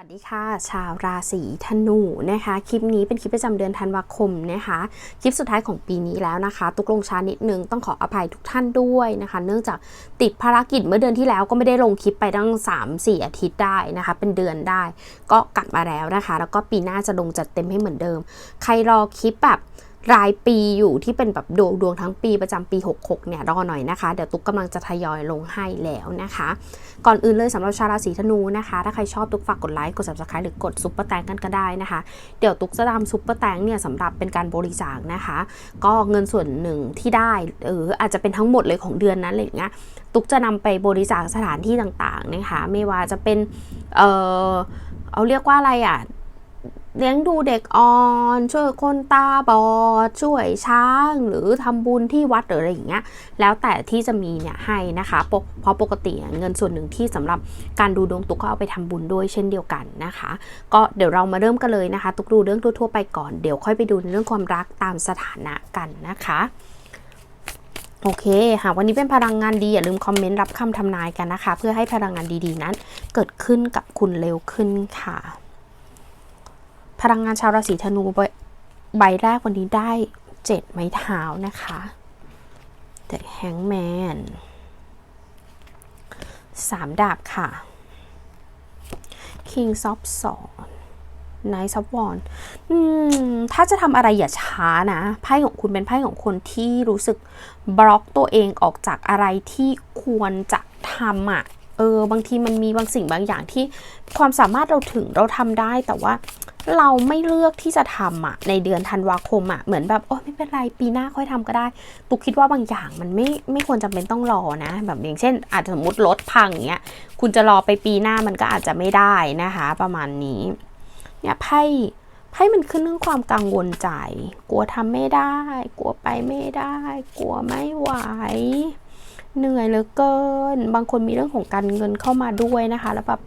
สวัสดีค่ะ ชาวราศีธนูนะคะ คลิปนี้เป็นคลิปประจำเดือนธันวาคมนะคะ คลิปสุดท้ายของปีนี้แล้วนะคะ ตุกลงช้านิดนึงต้องขออภัยทุกท่านด้วยนะคะ เนื่องจากติดภารกิจเมื่อเดือนที่แล้วก็ไม่ได้ลงคลิปไปตั้ง 3-4 อาทิตย์ได้นะคะ เป็นเดือนได้ ก็กลับมาแล้วนะคะ แล้วก็ปีหน้าจะลงจัดเต็มให้เหมือนเดิม ใครรอคลิปแบบ รายปีอยู่ที่เป็นแบบดวงดวงทั้งปีประจำปี 66 เนี่ยรอหน่อยนะคะ เดี๋ยวตุ๊กกำลังจะทยอยลงให้แล้วนะคะ ก่อนอื่นเลยสำหรับชาวราศีธนูนะคะ ถ้าใครชอบตุ๊กฝากกดไลค์กด subscribe หรือกดซุปเปอร์แตงกันก็ได้นะคะ เดี๋ยวตุ๊กจะทำซุปเปอร์แตงเนี่ยสำหรับเป็นการบริจาคนะคะ ก็เงินส่วนหนึ่งที่ได้เอออาจจะเป็นทั้งหมดเลยของเดือนนั้นอะไรอย่างเงี้ยตุ๊กจะนำไปบริจาคสถานที่ต่างๆนะคะ ไม่ว่าจะเป็นเออเอาเรียกว่าอะไรอะ เลี้ยงดูเด็กอ่อน ช่วยคนตาบอด ช่วยช้าง หรือทำบุญที่วัดหรืออะไรอย่างเงี้ย แล้วแต่ที่จะมีเนี่ยให้นะคะ เพราะปกติเงินส่วนหนึ่งที่สำหรับการดูดวงตุกก็เอาไปทำบุญด้วยเช่นเดียวกันนะคะ ก็เดี๋ยวเรามาเริ่มกันเลยนะคะ ตุกดูเรื่องทั่วๆไปก่อน เดี๋ยวค่อยไปดูในเรื่องความรักตามสถานะกันนะคะโอเค หากวันนี้เป็นพลังงานดีอย่าลืมคอมเมนต์รับคำทำนายกันนะคะ เพื่อให้พลังงานดีๆนั้น เกิดขึ้นกับคุณเร็วขึ้นค่ะ พลังงานชาวราศีธนูใบแรกวันนี้ได้เจ็ดไม้เท้านะคะแต่แฮงแมนสามดาบค่ะ King of สองไนท์ซับวอนถ้าจะทำอะไรอย่าช้านะ ไพ่ของคุณเป็นไพ่ของคนที่รู้สึกบล็อกตัวเองออกจากอะไรที่ควรจะทำอะ เออ บางทีมันมีบางสิ่งบางอย่างที่ความสามารถเราถึงเราทำได้แต่ว่า เราไม่เลือกที่จะทำอะในเดือนธันวาคมอะเหมือนแบบโอ้ไม่เป็นไรปีหน้าค่อยทำก็ได้ตุกคิดว่าบางอย่างมันไม่ไม่ควรจำเป็นต้องรอนะ แบบอย่างเช่น อาจจะสมมติรถพังเงี้ยคุณจะรอไปปีหน้ามันก็อาจจะไม่ได้นะคะ ประมาณนี้เนี่ยไพ่ไพ่มันขึ้นเรื่องความกังวลใจ กลัวทำไม่ได้ กลัวไปไม่ได้ กลัวไม่ไหวเหนื่อยเหลือเกิน บางคนมีเรื่องของการเงินเข้ามาด้วยนะคะ แล้วแบบ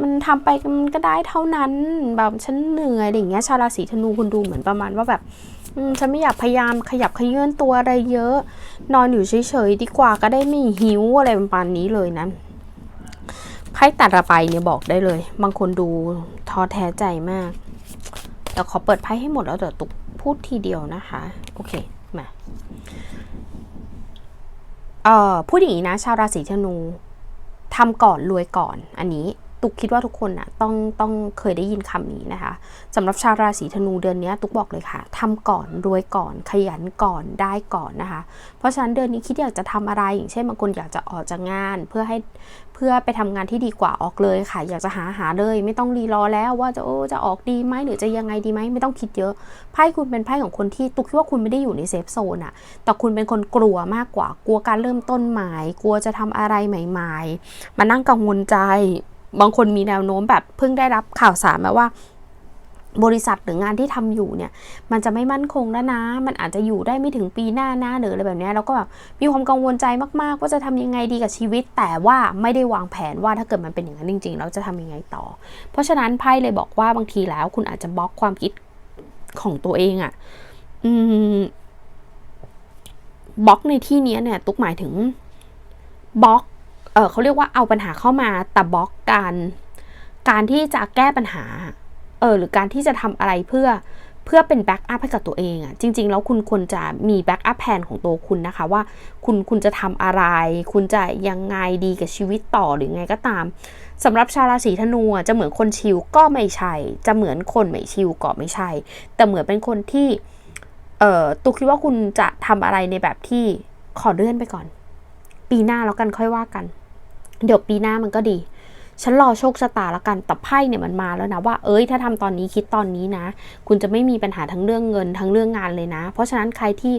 มันทำไปมันก็ได้เท่านั้นแบบฉันเหนื่อยอะไรอย่างเงี้ยชาวราศีธนูคุณดูเหมือนประมาณว่าแบบฉันไม่อยากพยายามขยับขยื่นตัวอะไรเยอะ นอนอยู่เฉยๆดีกว่าก็ได้ไม่หิวอะไรประมาณนี้เลยนะไพ่แต่ละใบเนี่ยบอกได้เลย บางคนดูท้อแท้ใจมากเดี๋ยวขอเปิดไพ่ให้หมดแล้วเดี๋ยวตุกพูดทีเดียวนะคะ โอเคมาเอ่อพูดอย่างนี้นะ ชาวราศีธนูทำก่อนรวยก่อนอันนี้ ตุกคิดว่าทุกคนนะต้องต้องเคยได้ยินคำนี้นะคะสำหรับชาวราศีธนูเดือนนี้ตุกบอกเลยค่ะทำก่อนรวยก่อนขยันก่อนได้ก่อนนะคะ เพราะฉะนั้นเดือนนี้คิดอยากจะทำอะไรอย่างเช่นบางคนอยากจะออกจากงานเพื่อให้เพื่อไปทำงานที่ดีกว่าออกเลยค่ะ อยากจะหาหาเลย ไม่ต้องรีรอแล้วว่าจะโอ้จะออกดีไหมหรือจะยังไงดีไหมไม่ต้องคิดเยอะไพ่คุณเป็นไพ่ของคนที่ตุกคิดว่าคุณไม่ได้อยู่ในเซฟโซนอะแต่คุณเป็นคนกลัวมากกว่ากลัวการเริ่มต้นใหม่กลัวจะทำอะไรใหม่ ๆ มานั่งกังวลใจ บางคนมีแนวโน้มแบบเพิ่งได้รับข่าวสารมาว่า บริษัทหรืองานที่ทำอยู่เนี่ย มันจะไม่มั่นคงแล้วนะ มันอาจจะอยู่ได้ไม่ถึงปีหน้าหน้าหรืออะไรแบบนี้แล้วก็แบบมีความกังวลใจมากๆ ว่าจะทำยังไงดีกับชีวิต แต่ว่าไม่ได้วางแผนว่าถ้าเกิดมันเป็นอย่างนั้นจริงๆเราจะทำยังไงต่อ เพราะฉะนั้นไพ่เลยบอกว่าบางทีแล้วคุณอาจจะบล็อกความคิดของตัวเองอะ่ะอืมบล็อกในที่นี้เนี่ย ตุกหมายถึงบล็อก เออเขาเรียกว่าเอาปัญหาเข้ามาแต่บล็อกการ การที่จะแก้ปัญหา เออหรือการที่จะทำอะไรเพื่อเพื่อเป็นแบ็กอัพให้กับตัวเองอะ่ะจริง ๆ แล้วคุณควรจะมีแบ็กอัพแผนของตัวคุณนะคะว่าคุณคุณจะทำอะไร คุณจะยังไงดีกับชีวิตต่อหรือไงก็ตามสำหรับชาวราศีธนูจะเหมือนคนชิลก็ไม่ใช่ จะเหมือนคนไม่ชิลก็ไม่ใช่ แต่เหมือนเป็นคนที่เอ่อตุกคิดว่าคุณจะทำอะไรในแบบที่ขอเลื่อนไปก่อน ปีหน้าแล้วกันค่อยว่ากัน เดี๋ยวปีหน้ามันก็ดี ฉันรอโชคชะตาละกัน แต่ไพ่เนี่ยมันมาแล้วนะ ว่าเอ้ยถ้าทำตอนนี้คิดตอนนี้นะ คุณจะไม่มีปัญหาทั้งเรื่องเงินทั้งเรื่องงานเลยนะ เพราะฉะนั้นใครที่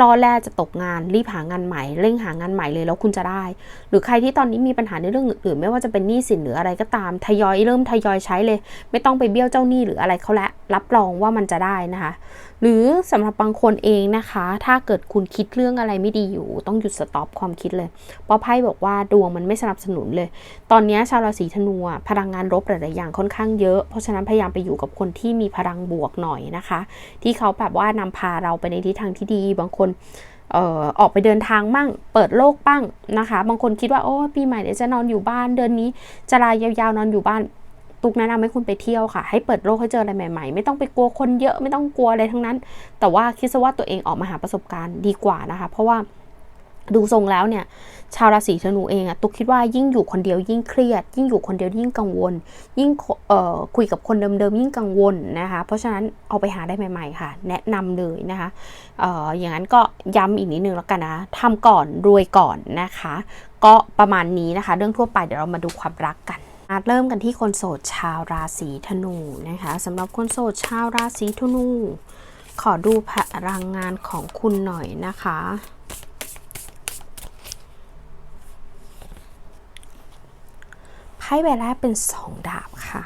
รอแรกจะตกงาน รีบหางานใหม่ เร่งหางานใหม่เลยแล้วคุณจะได้ หรือใครที่ตอนนี้มีปัญหาในเรื่องอื่นๆ ไม่ว่าจะเป็นหนี้สินหรืออะไรก็ตาม ทยอยเริ่มทยอยใช้เลย ไม่ต้องไปเบี้ยวเจ้าหนี้หรืออะไรเขาแล้วรับรองว่ามันจะได้นะคะ หรือสำหรับบางคนเองนะคะ ถ้าเกิดคุณคิดเรื่องอะไรไม่ดีอยู่ ต้องหยุดสต็อปความคิดเลยเพราะไพ่บอกว่าดวงมันไม่สนับสนุนเลย ตอนนี้ชาวราศีธนูพลังงานลบหลายๆอย่างค่อนข้างเยอะ เพราะฉะนั้นพยายามไปอยู่กับคนที่มีพลังบวกหน่อยนะคะ ที่เขาแบบว่านำพาเราไปในทิศทางที่ดี บางคนเอ่อออกไปเดินทางบ้าง เปิดโลกบ้างนะคะ บางคนคิดว่าโอ้ปีใหม่เดี๋ยวจะนอนอยู่บ้าน เดือนนี้จะลายยาวๆนอนอยู่บ้าน ตุกแนะนำให้คุณไปเที่ยวค่ะ ให้เปิดโลกให้เจออะไรใหม่ๆ ไม่ต้องไปกลัวคนเยอะไม่ต้องกลัวอะไรทั้งนั้น แต่ว่าคิดซะว่าตัวเองออกมาหาประสบการณ์ดีกว่านะคะ เพราะว่าดูทรงแล้วเนี่ย ชาวราศีธนูเองอะตุกคิดว่ายิ่งอยู่คนเดียวยิ่งเครียด ยิ่งอยู่คนเดียวยิ่งกังวล ยิ่งเอ่อคุยกับคนเดิมๆยิ่งกังวลนะคะ เพราะฉะนั้นเอาไปหาได้ใหม่ ๆ ค่ะ แนะนำเลยนะคะเอ่ออย่างนั้นก็ย้ำอีกนิดนึงแล้วกันนะทำก่อนรวยก่อนนะคะ ก็ประมาณนี้นะคะ เรื่องทั่วไปเดี๋ยวเรามาดูความรักกัน เริ่มกันที่คนโสดชาวราศีธนูนะคะสำหรับคนโสดชาวราศีธนู ขอดูพลังงานของคุณหน่อยนะคะ ไพ่ใบแรกเป็นสองดาบค่ะ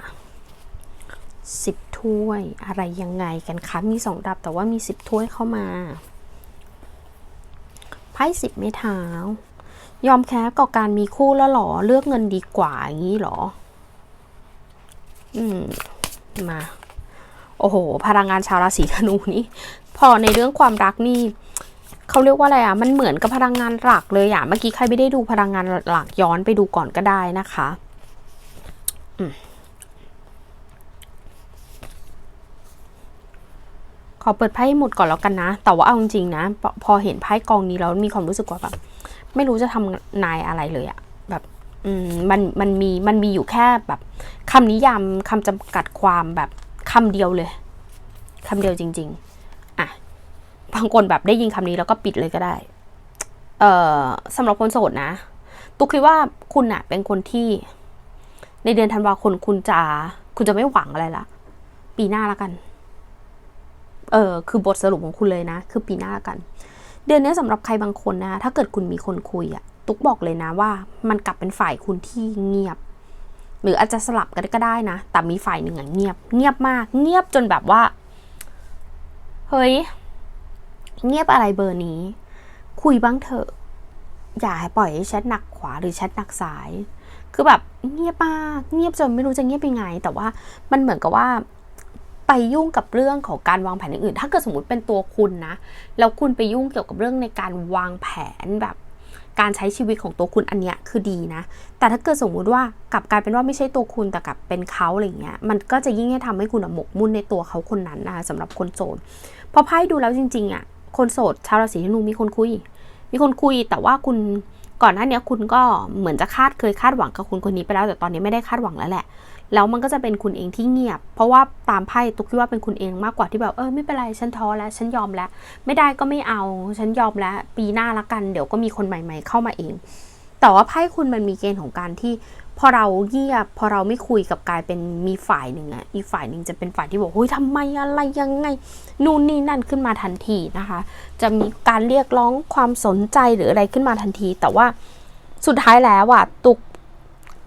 สิบถ้วยอะไรยังไงกันคะ มีสองดาบแต่ว่ามีสิบถ้วยเข้ามา ไพ่สิบไม้เท้า ยอมแพ้กับการมีคู่แล้วหรอ เลือกเงินดีกว่าอย่างนี้หรอ อืม มา โอ้โห พลังงานชาวราศีธนูนี่ พอในเรื่องความรักนี่เขาเรียกว่าอะไรอะ มันเหมือนกับพลังงานหลักเลยอะ เมื่อกี้ใครไม่ได้ดูพลังงานหลักย้อนไปดูก่อนก็ได้นะคะขอเปิดไพ่หมดก่อนแล้วกันนะ แต่ว่าเอาจริงๆนะ พอเห็นไพ่กองนี้แล้วมีความรู้สึกว่าแบบ ไม่รู้จะทำนายอะไรเลยอะแบบมมันมันมีมันมีอยู่แค่แบบคำนิยามคำจำกัดความแบบคำเดียวเลยคำเดียวจริง ๆ อะบางคนแบบได้ยินคำนี้แล้วก็ปิดเลยก็ได้ เอ่อสำหรับคนโสดนะตุกคิดว่าคุณอะเป็นคนที่ ในเดือนธันวาคมคุณจะ คุณจะไม่หวังอะไรละปีหน้าละกัน เออคือบทสรุปของคุณเลยนะ คือปีหน้าละกัน เดือนนี้สำหรับใครบางคนนะถ้าเกิดคุณมีคนคุยอะตุ๊กบอกเลยนะว่า มันกลับเป็นฝ่ายคุณที่เงียบ หรืออาจจะสลับกันก็ได้นะ แต่มีฝ่ายหนึ่งอะเงียบ เงียบมาก เงียบจนแบบว่า เฮ้ย เงียบอะไรเบอร์นี้ คุยบ้างเถอะ อย่าให้ปล่อยให้แชทหนักขวาหรือแชทหนักซ้าย คือแบบเงียบมาก เงียบจนไม่รู้จะเงียบยังไง แต่ว่ามันเหมือนกับว่า ไปยุ่งกับเรื่องของการวางแผนอื่น ถ้าเกิดสมมติเป็นตัวคุณนะ แล้วคุณไปยุ่งเกี่ยวกับเรื่องในการวางแผนแบบการใช้ชีวิตของตัวคุณอันเนี้ยคือดีนะ แต่ถ้าเกิดสมมุติว่ากลับกลายเป็นว่าไม่ใช่ตัวคุณแต่กลับเป็นเขาอะไรเงี้ย มันก็จะยิ่งให้ทำให้คุณหมกมุ่นในตัวเขาคนนั้นนะคะสำหรับคนโสดพอไพ่ดูแล้วจริงๆอะ คนโสดชาวราศีธนูมีคนคุย มีคนคุยแต่ว่าคุณก่อนหน้านี้คุณก็เหมือนจะคาดเคยคาดหวังกับคุณคนนี้ไปแล้ว แต่ตอนนี้ไม่ได้คาดหวังแล้วแหละแล้วมันก็จะเป็นคุณเองที่เงียบ เพราะว่าตามไพ่ตุกคิดว่าเป็นคุณเองมากกว่าที่แบบเออไม่เป็นไรฉันท้อแล้วฉันยอมแล้ว ไม่ได้ก็ไม่เอาฉันยอมแล้ว ปีหน้าละกัน เดี๋ยวก็มีคนใหม่ๆ เข้ามาเอง แต่ว่าไพ่คุณมันมีเกณฑ์ของการที่พอเราเงียบพอเราไม่คุยกับกลายเป็นมีฝ่ายหนึ่งอะอีกฝ่ายหนึ่งจะเป็นฝ่ายที่บอกเฮ้ยทำไมอะไรยังไง นู่นนี่นั่นขึ้นมาทันทีนะคะ จะมีการเรียกร้องความสนใจหรืออะไรขึ้นมาทันที แต่ว่าสุดท้ายแล้วอะตุก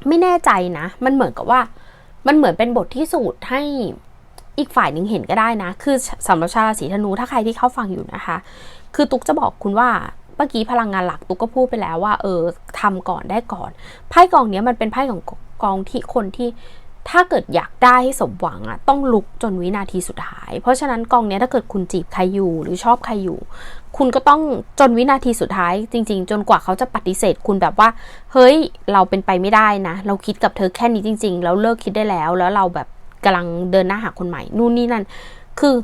ไม่แน่ใจนะ มันเหมือนกับว่า มันเหมือนเป็นบทที่สูตรให้อีกฝ่ายหนึ่งเห็นก็ได้นะ คือสำหรับชาวราศีธนูถ้าใครที่เข้าฟังอยู่นะคะ คือตุ๊กจะบอกคุณว่าเมื่อกี้พลังงานหลักตุ๊กก็พูดไปแล้วว่า เออทำก่อนได้ก่อน ไพ่กองนี้มันเป็นไพ่ของกองที่คนที่ถ้าเกิดอยากได้ให้สมหวังอะต้องลุกจนวินาทีสุดท้าย เพราะฉะนั้นกองนี้ถ้าเกิดคุณจีบใครอยู่หรือชอบใครอยู่ คุณก็ต้องจนวินาทีสุดท้าย จริง ๆ จนกว่าเขาจะปฏิเสธคุณแบบว่า เฮ้ยเราเป็นไปไม่ได้นะ เราคิดกับเธอแค่นี้จริง ๆ แล้วเลิกคิดได้แล้ว แล้วเราแบบกำลังเดินหน้าหาคนใหม่นู่นนี่นั่น คือ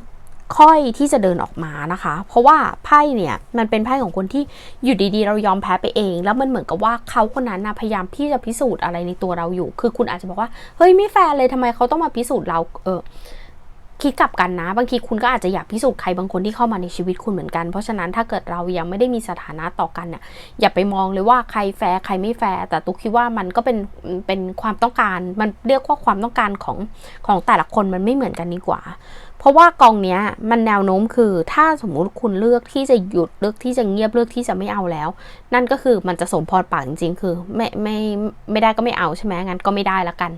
ค่อยที่จะเดินออกมานะคะ เพราะว่าไพ่เนี่ยมันเป็นไพ่ของคนที่อยู่ดีๆ เรายอมแพ้ไปเอง แล้วมันเหมือนกับว่าเขาคนนั้นนะพยายามที่จะพิสูจน์อะไรในตัวเราอยู่ คือคุณอาจจะบอกว่าเฮ้ยไม่แฟร์เลยทำไมเขาต้องมาพิสูจน์เราเออ คิดกลับกันนะ บางทีคุณก็อาจจะอยากพิสูจน์ใครบางคนที่เข้ามาในชีวิตคุณเหมือนกัน เพราะฉะนั้นถ้าเกิดเรายังไม่ได้มีสถานะต่อกันเนี่ยอย่าไปมองเลยว่าใครแฟร์ใครไม่แฟร์แต่ตุ๊กคิดว่ามันก็เป็นเป็นความต้องการ มันเรียกว่าความต้องการของของแต่ละคนมันไม่เหมือนกันดีกว่า เพราะว่ากองเนี้ยมันแนวโน้มคือ ถ้าสมมุติคุณเลือกที่จะหยุดเลือกที่จะเงียบเลือกที่จะไม่เอาแล้ว นั่นก็คือมันจะสมพรปากจริงๆ คือไม่ไม่ไม่ได้ก็ไม่เอาใช่ไหมงั้นก็ไม่ได้ละกัน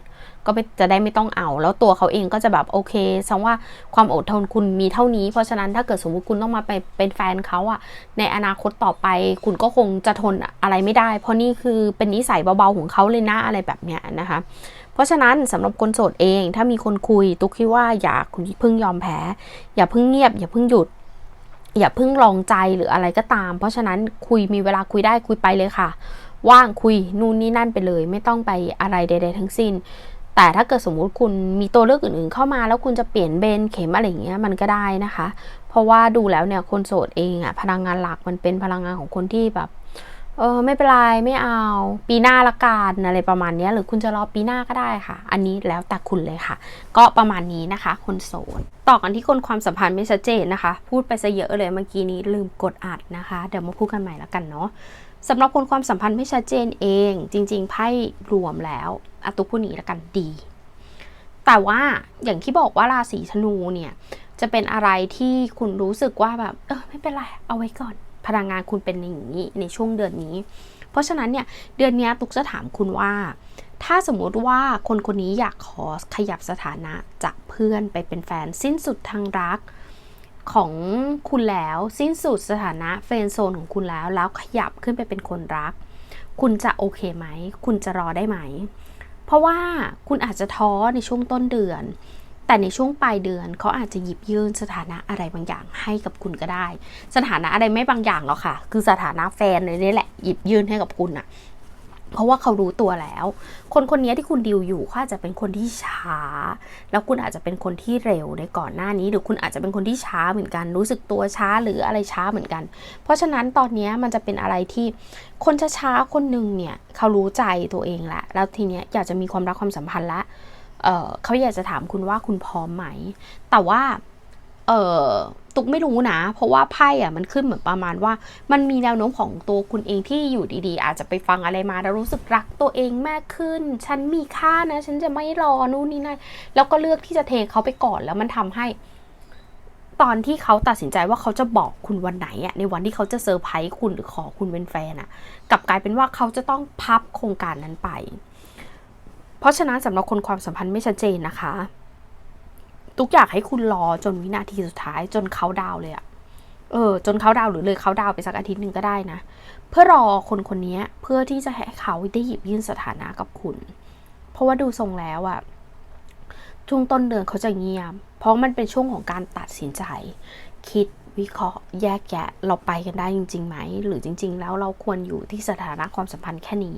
ก็จะได้ไม่ต้องเอา แล้วตัวเขาเองก็จะแบบโอเคสังว่าความอดทนคุณมีเท่านี้ เพราะฉะนั้นถ้าเกิดสมมุติคุณต้องมาไปเป็นแฟนเขาอะในอนาคตต่อไปคุณก็คงจะทนอะไรไม่ได้ เพราะนี่คือเป็นนิสัยเบาๆของเขาเลยนะอะไรแบบเนี้ยนะคะ เพราะฉะนั้นสำหรับคนโสดเอง ถ้ามีคนคุยตุ๊กคิดว่าอย่าคุณเพิ่งยอมแพ้ อย่าเพิ่งเงียบ อย่าเพิ่งหยุด อย่าเพิ่งลองใจหรืออะไรก็ตาม เพราะฉะนั้นคุยมีเวลาคุยได้คุยไปเลยค่ะ ว่างคุยนู่นนี่นั่นไปเลย ไม่ต้องไปอะไรใด ๆ ทั้งสิ้นแต่ถ้าเกิดสมมุติคุณมีตัวเลือกอื่นๆ เข้ามาแล้วคุณจะเปลี่ยนเบนเข็มอะไรอย่างเงี้ยมันก็ได้นะคะ เพราะว่าดูแล้วเนี่ยคนโสดเองอะพลังงานหลักมันเป็นพลังงานของคนที่แบบ เออไม่เป็นไรไม่เอา ปีหน้าละกันอะไรประมาณนี้หรือคุณจะรอปีหน้าก็ได้ค่ะ อันนี้แล้วแต่คุณเลยค่ะ ก็ประมาณนี้นะคะ คนโสดต่อกันที่คนความสัมพันธ์ไม่ชัดเจนนะคะ พูดไปซะเยอะเลยเมื่อกี้นี้ลืมกดอัดนะคะ เดี๋ยวมาพูดกันใหม่ล้วกันเนาะสำหรับคนความสัมพันธ์ไม่ชัดเจนเอง จริง ๆไพ่รวมแล้วอตุกพูดนี้ล้วกันดี แต่ว่าอย่างที่บอกว่าราศีธนูเนี่ยจะเป็นอะไรที่คุณรู้สึกว่าแบบเออไม่เป็นไรเอาไว้ก่อน พลังงานคุณเป็นอย่างนี้ในช่วงเดือนนี้ เพราะฉะนั้นเนี่ยเดือนนี้ตุกจะถามคุณว่า ถ้าสมมุติว่าคนคนนี้อยากขอขยับสถานะจากเพื่อนไปเป็นแฟนสิ้นสุดทางรักของคุณแล้วสิ้นสุดสถานะเฟรนโซนของคุณแล้ว แล้วขยับขึ้นไปเป็นคนรัก คุณจะโอเคไหม คุณจะรอได้ไหม เพราะว่าคุณอาจจะท้อในช่วงต้นเดือน แต่ในช่วงปลายเดือนเขาอาจจะหยิบยื่นสถานะอะไรบางอย่างให้กับคุณก็ได้ สถานะอะไรไม่บางอย่างหรอกค่ะ คือสถานะแฟนเลยนี่แหละหยิบยื่นให้กับคุณอะเพราะว่าเขารู้ตัวแล้ว คนคนนี้ที่คุณดิวอยู่เขาอาจจะเป็นคนที่ช้า แล้วคุณอาจจะเป็นคนที่เร็วในก่อนหน้านี้ หรือคุณอาจจะเป็นคนที่ช้าเหมือนกัน รู้สึกตัวช้าหรืออะไรช้าเหมือนกัน เพราะฉะนั้นตอนนี้มันจะเป็นอะไรที่คนช้าๆคนหนึ่งเนี่ยเขารู้ใจตัวเองแหละแล้วทีเนี้ยอยากจะมีความรักความสัมพันธ์ละ เเขาอยากจะถามคุณว่าคุณพร้อมไหม แต่ว่า เออตุกไม่รู้นะ เพราะว่าไพ่อะมันขึ้นเหมือนประมาณว่า มันมีแนวโน้มของตัวคุณเองที่อยู่ดีๆ อาจจะไปฟังอะไรมาแล้วรู้สึกรักตัวเองมากขึ้น ฉันมีค่านะ ฉันจะไม่รอนู่นนี่นั่นแล้วก็เลือกที่จะเทเขาไปก่อนแล้วมันทำให้ ตอนที่เขาตัดสินใจว่าเขาจะบอกคุณวันไหนอะในวันที่เขาจะเซอร์ไพรส์คุณหรือขอคุณเป็นแฟนอะกลับกลายเป็นว่าเขาจะต้องพับโครงการนั้นไป เพราะฉะนั้นสำหรับคนความสัมพันธ์ไม่ชัดเจนนะคะตุกอยากให้คุณรอจนวินาทีสุดท้ายจนเขาดาวเลยอะเออจนเขาดาวหรือเลยเขาดาวไปสักอาทิตย์หนึ่งก็ได้นะ เพื่อรอคนคนนี้เพื่อที่จะให้เขาได้หยิบยื่นสถานะกับคุณ เพราะว่าดูทรงแล้วอะช่วงต้นเดือนเขาจะเงียบ เพราะมันเป็นช่วงของการตัดสินใจ คิด วิเคราะห์แยกแยะเราไปกันได้จริงๆไหม หรือจริง ๆ แล้วเราควรอยู่ที่สถานะความสัมพันธ์แค่นี้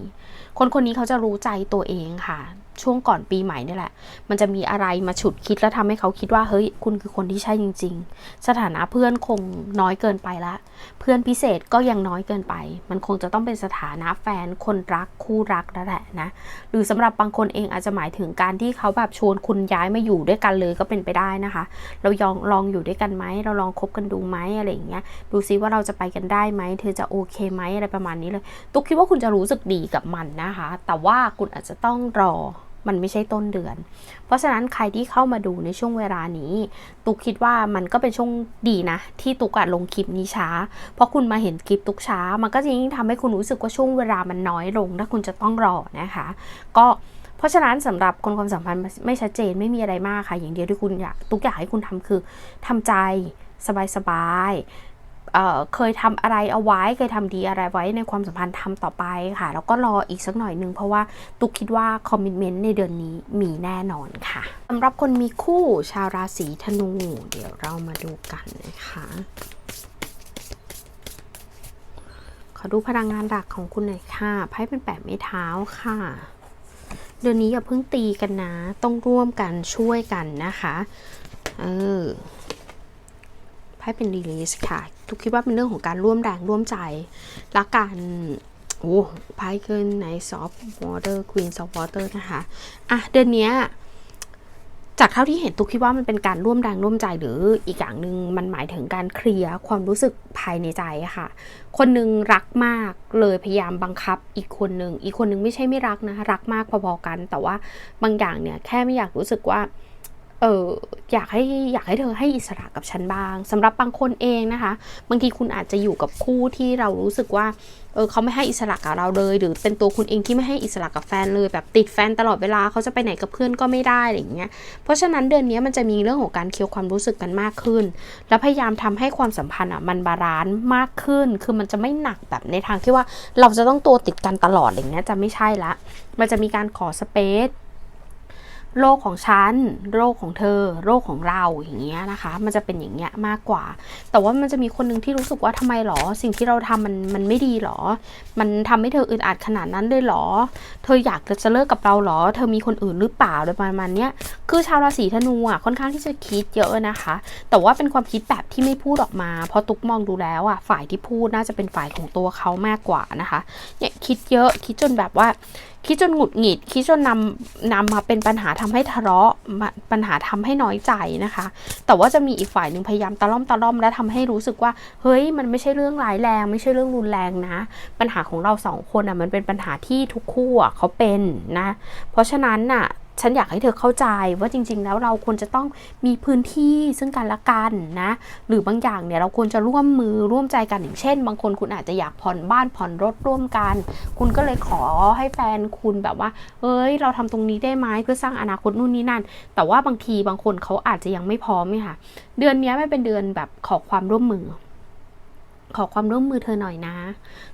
คนคนนี้เขาจะรู้ใจตัวเองค่ะ ช่วงก่อนปีใหม่นี่แหละ มันจะมีอะไรมาฉุดคิดแล้วทำให้เขาคิดว่าเฮ้ยคุณคือคนที่ใช่จริง ๆ สถานะเพื่อนคงน้อยเกินไปละ เพื่อนพิเศษก็ยังน้อยเกินไป มันคงจะต้องเป็นสถานะแฟนคนรักคู่รักแล้วแหละนะ หรือสำหรับบางคนเองอาจจะหมายถึงการที่เขาแบบชวนคุณย้ายมาอยู่ด้วยกันเลยก็เป็นไปได้นะคะ เรายองลองอยู่ด้วยกันไหมเราลองคบกันดูไหมอะไรอย่างเงี้ย ดูซิว่าเราจะไปกันได้ไหมเธอจะโอเคไหมอะไรประมาณนี้เลย ตุ๊กคิดว่าคุณจะรู้สึกดีกับมันนะคะ แต่ว่าคุณอาจจะต้องรอ มันไม่ใช่ต้นเดือน เพราะฉะนั้นใครที่เข้ามาดูในช่วงเวลานี้ ตุกคิดว่ามันก็เป็นช่วงดีนะ ที่ตุกอะลงคลิปนี้ช้า เพราะคุณมาเห็นคลิปตุกช้า มันก็จะยิ่งทำให้คุณรู้สึกว่าช่วงเวลามันน้อยลง ถ้าคุณจะต้องรอนะคะ ก็เพราะฉะนั้นสำหรับคนความสัมพันธ์ไม่ชัดเจนไม่มีอะไรมากค่ะ อย่างเดียวที่คุณอยากตุกอยากให้คุณทำคือทำใจสบายเเคยทำอะไรเอาไว้ เคยทำดีอะไรไว้ในความสัมพันธ์ทำต่อไปค่ะ แล้วก็รออีกสักหน่อยนึง เพราะว่าตุกคิดว่าคอมมิชเมนต์ในเดือนนี้มีแน่นอนค่ะสำหรับคนมีคู่ชาวราศีธนู เดี๋ยวเรามาดูกันนะคะ ขอดูพลังงานหลักของคุณหน่อยค่ะไพ่เป็นแปดไม้เท้าค่ะเดือนนี้อย่าเพิ่งตีกันนะ ต้องร่วมกันช่วยกันนะคะ เออ ให้เป็นรีลีสค่ะ ทุกคิดว่าเป็นเรื่องของการร่วมแรงร่วมใจและการโอ้ไพ่เกินในซอฟต์วอเตอร์ควีนซอฟต์วอเตอร์นะคะอะเดือนนี้จากเท่าที่เห็นตุกคิดว่ามันเป็นการร่วมแรงร่วมใจหรืออีกอย่างหนึ่งมันหมายถึงการเคลียร์ความรู้สึกภายในใจค่ะ คนหนึ่งรักมากเลยพยายามบังคับอีกคนหนึ่งอีกคนหนึ่งไม่ใช่ไม่รักนะรักมากพอๆกัน แต่ว่าบางอย่างเนี่ยแค่ไม่อยากรู้สึกว่า เอออยากให้อยากให้เธอให้อิสระกับฉันบ้างสำหรับบางคนเองนะคะ บางทีคุณอาจจะอยู่กับคู่ที่เรารู้สึกว่าเออเขาไม่ให้อิสระกับเราเลย หรือเป็นตัวคุณเองที่ไม่ให้อิสระกับแฟนเลยแบบติดแฟนตลอดเวลาเขาจะไปไหนกับเพื่อนก็ไม่ได้อะไรอย่างเงี้ยเพราะฉะนั้นเดือนนี้มันจะมีเรื่องของการเคียวความรู้สึกกันมากขึ้น แล้วพยายามทำให้ความสัมพันธ์อะมันบาลานซ์มากขึ้น คือมันจะไม่หนักแบบในทางที่ว่าเราจะต้องตัวติดกันตลอดอย่างเงี้ยจะไม่ใช่ละ มันจะมีการขอสเปซ โลกของฉัน โลกของเธอ โลกของเราอย่างเงี้ยนะคะ มันจะเป็นอย่างเงี้ยมากกว่า แต่ว่ามันจะมีคนหนึ่งที่รู้สึกว่าทำไมหรอ สิ่งที่เราทำมันมันไม่ดีหรอ มันทำให้เธออึดอัดขนาดนั้นเลยหรอ เธออยากจะเลิกกับเราหรอ เธอมีคนอื่นหรือเปล่าอะไรประมาณเนี้ยคือชาวราศีธนูอะค่อนข้างที่จะคิดเยอะนะคะ แต่ว่าเป็นความคิดแบบที่ไม่พูดออกมา เพราะตุ๊กมองดูแล้วอะฝ่ายที่พูดน่าจะเป็นฝ่ายของตัวเขามากกว่านะคะเนี่ยคิดเยอะคิดจนแบบว่า คิดจนหงุดหงิด คิดจนนำนำมาเป็นปัญหาทำให้ทะเลาะปัญหาทำให้น้อยใจนะคะ แต่ว่าจะมีอีกฝ่ายหนึ่งพยายามตะล่อมตะล่อมและทำให้รู้สึกว่า เฮ้ยมันไม่ใช่เรื่องร้ายแรง ไม่ใช่เรื่องรุนแรงนะ ปัญหาของเราสองคนอะมันเป็นปัญหาที่ทุกคู่อะเขาเป็นนะ เพราะฉะนั้นน่ะ ฉันอยากให้เธอเข้าใจว่าจริง ๆ แล้วเราควรจะต้องมีพื้นที่ซึ่งกันและกันนะ หรือบางอย่างเนี่ยเราควรจะร่วมมือร่วมใจกันอย่างเช่น บางคนคุณอาจจะอยากผ่อนบ้านผ่อนรถร่วมกัน คุณก็เลยขอให้แฟนคุณแบบว่า เอ้ย เราทำตรงนี้ได้ไหมเพื่อสร้างอนาคตนู่นนี่นั่น แต่ว่าบางทีบางคนเขาอาจจะยังไม่พร้อมเนี่ยค่ะ เดือนนี้ไม่เป็นเดือนแบบขอความร่วมมือ ขอความร่วมมือเธอหน่อยนะ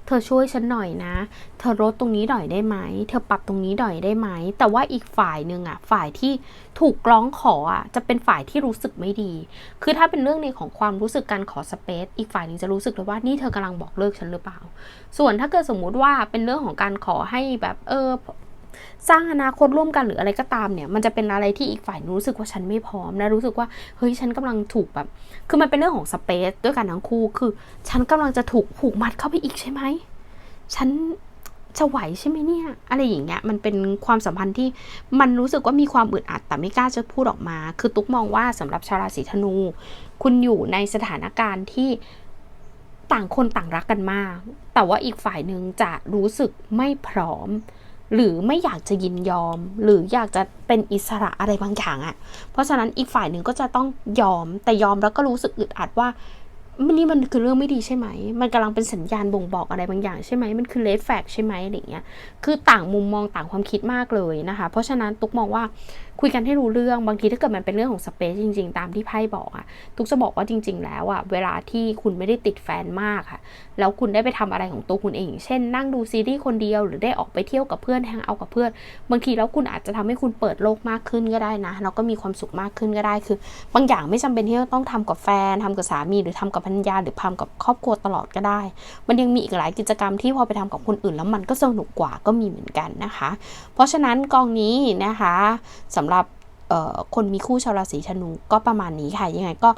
เธอช่วยฉันหน่อยนะ เธอลดตรงนี้หน่อยได้ไหม เธอปรับตรงนี้หน่อยได้ไหม แต่ว่าอีกฝ่ายหนึ่งอะ ฝ่ายที่ถูกร้องขออะ จะเป็นฝ่ายที่รู้สึกไม่ดี คือถ้าเป็นเรื่องในของความรู้สึกการขอสเปซ อีกฝ่ายหนึ่งจะรู้สึกเลยว่านี่เธอกำลังบอกเลิกฉันหรือเปล่า ส่วนถ้าเกิดสมมุติว่าเป็นเรื่องของการขอให้แบบเออ สร้างอนาคตร่วมกันหรืออะไรก็ตามเนี่ย มันจะเป็นอะไรที่อีกฝ่ายรู้สึกว่าฉันไม่พร้อมและรู้สึกว่าเฮ้ยฉันกำลังถูกแบบ คือมันเป็นเรื่องของสเปซด้วยกันทั้งคู่คือ ฉันกำลังจะถูกผูกมัดเข้าไปอีกใช่ไหมฉันจะไหวใช่ไหมเนี่ย อะไรอย่างเงี้ยมันเป็นความสัมพันธ์ที่มันรู้สึกว่ามีความอึดอัดแต่ไม่กล้าจะพูดออกมา คือตุ๊กมองว่าสำหรับชาวราศีธนู คุณอยู่ในสถานการณ์ที่ต่างคนต่างรักกันมาก แต่ว่าอีกฝ่ายหนึ่งจะรู้สึกไม่พร้อม หรือไม่อยากจะยินยอม หรืออยากจะเป็นอิสระอะไรบางอย่างอะ่ะ เพราะฉะนั้นอีกฝ่ายหนึ่งก็จะต้องยอมแต่ยอมแล้วก็รู้สึกอึดอัดว่ามันนี่มันคือเรื่องไม่ดีใช่ไหม มันกำลังเป็นสัญญาณบ่งบอกอะไรบางอย่างใช่ไหม มันคือเลฟแฟกใช่ไหมอะไรเงี้ย คือต่างมุมมองต่างความคิดมากเลยนะคะ เพราะฉะนั้นตุ๊กมองว่าคุยกันให้รู้เรื่องบางทีถ้าเกิดมันเป็นเรื่องของสเปซจริง ๆ ตามที่ไพ่บอกอะตุ๊กจะบอกว่าจริง ๆ แล้วอะเวลาที่คุณไม่ได้ติดแฟนมากค่ะแล้วคุณได้ไปทำอะไรของตัวคุณเอง เช่น นั่งดูซีรีส์คนเดียวหรือได้ออกไปเที่ยวกับเพื่อนแฮงเอากับเพื่อน บางทีแล้วคุณอาจจะทำให้คุณเปิดโลกมากขึ้นก็ได้นะแล้วก็มีความสุขมากขึ้นก็ได้คือ บางอย่างไม่จำเป็นที่จะต้องทำกับแฟนทำกับสามี หรือทำกับภรรยาหรือทำกับครอบครัวตลอดก็ได้ มันยังมีอีกหลายกิจกรรมที่พอไปทำกับคนอื่น แล้วมันก็สนุกกว่าก็มีเหมือนกันนะคะ เพราะฉะนั้นกองนี้นะคะสำหรับคนมีคู่ชาวราศีธนูก็ประมาณนี้ค่ะ ยังไงก็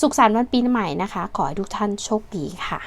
สุขสันต์วันปีใหม่นะคะ ขอให้ทุกท่านโชคดีค่ะ